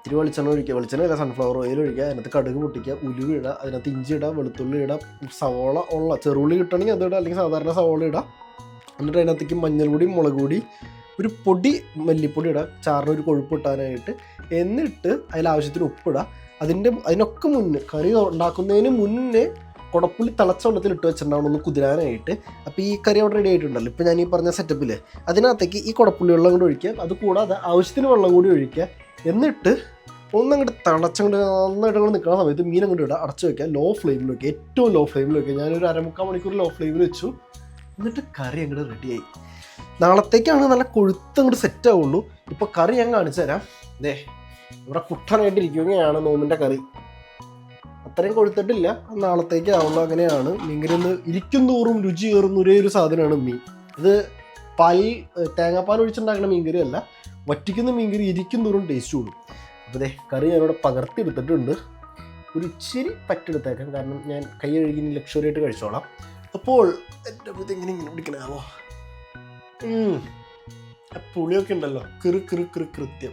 ഇത്തിരി വെളിച്ചെണ്ണ ഒഴിക്കുക. വെളിച്ചെണ്ണ അല്ല സൺഫ്ലവർ ഓയിൽ ഒഴിക്കുക. അതിനകത്ത് കടുക് പൊട്ടിക്കുക ഉലുവ ഇടുക അതിനകത്ത് ഇഞ്ചി ഇടുക വെളുത്തുള്ളി ഇടുക സവോള ഉള്ള ചെറുള്ളി കിട്ടണമെങ്കിൽ അത് ഇടുക അല്ലെങ്കിൽ സാധാരണ സവോള ഇടുക. എന്നിട്ട് അതിനകത്തേക്ക് മഞ്ഞൾപ്പൊടി മുളക് പൊടി ഒരു പൊടി മല്ലിപ്പൊടി ഇടുക. ചാറിന് ഒരു കൊഴുപ്പ് ഇട്ടാനായിട്ട് എന്നിട്ട് അതിൽ ആവശ്യത്തിന് ഉപ്പിടുക അതിന്റെ അതിനൊക്കെ മുന്നേ കറി ഉണ്ടാക്കുന്നതിന് മുന്നേ കുടപ്പുള്ളി തിളച്ച വെള്ളത്തിൽ ഇട്ട് വെച്ചിട്ടുണ്ടാവണം ഒന്ന് കുതിരാനായിട്ട്. അപ്പോൾ ഈ കറി അവിടെ റെഡി ആയിട്ടുണ്ടല്ലോ. ഇപ്പോൾ ഞാൻ ഈ പറഞ്ഞ സെറ്റപ്പിൽ അതിനകത്തേക്ക് ഈ കുടപ്പുള്ളി വെള്ളം കൂടി ഒഴിക്കുക. അത് കൂടാതെ ആവശ്യത്തിന് വെള്ളം കൂടി ഒഴിക്കുക. എന്നിട്ട് ഒന്നങ്ങോട്ട് തിളച്ചങ്ങോട്ട് നന്നായിട്ട് അങ്ങോട്ട് നിൽക്കുന്ന സമയത്ത് മീൻ അങ്ങോട്ട് ഇടുക അടച്ചു വെക്കുക. ലോ ഫ്ലെയിമിൽ വെക്കുക. ഏറ്റവും ലോ ഫ്ലെയിമിൽ വെക്കുക. ഞാനൊരു അരമുക്കാൽ മണിക്കൂർ ലോ ഫ്ലെയിമിൽ വെച്ചു. എന്നിട്ട് കറി അങ്ങോട്ട് റെഡിയായി നാളത്തേക്കാണ് നല്ല കൊഴുത്ത് അങ്ങോട്ട് സെറ്റ് ആവുള്ളൂ. ഇപ്പോൾ കറി ഞാൻ കാണിച്ചു തരാം. ദേ ഇവിടെ കുട്ടനായിട്ടിരിക്കുകയാണ് നോമിന്റെ കറി. അത്രയും കൊഴുത്തിട്ടില്ല നാളത്തേക്ക് ആവുള്ളൂ. അങ്ങനെയാണ്. മീൻകറി ഒന്ന് ഇരിക്കും തോറും രുചി കയറുന്ന ഒരേ ഒരു സാധനമാണ് മീൻ. ഇത് പാൽ തേങ്ങാപ്പാൽ ഒഴിച്ചുണ്ടാക്കുന്ന മീൻകറി അല്ല വറ്റിക്കുന്ന മീൻകറി ഇരിക്കും തോറും ടേസ്റ്റ് കൂടും. അപ്പോൾ ദേ കറി ഞാനിവിടെ പകർത്തിയെടുത്തിട്ടുണ്ട്. ഒരു ഇച്ചിരി പറ്റെടുത്തേക്കാം. കാരണം ഞാൻ കൈ കഴുകി ലക്ഷറി ആയിട്ട് കഴിച്ചോളാം. അപ്പോൾ എന്റെ ഇത് എങ്ങനെ ഇങ്ങനെ പിടിക്കണാവോ പുളിയൊക്കെ ഉണ്ടല്ലോ. കിറു കിറു കിറു കൃത്യം.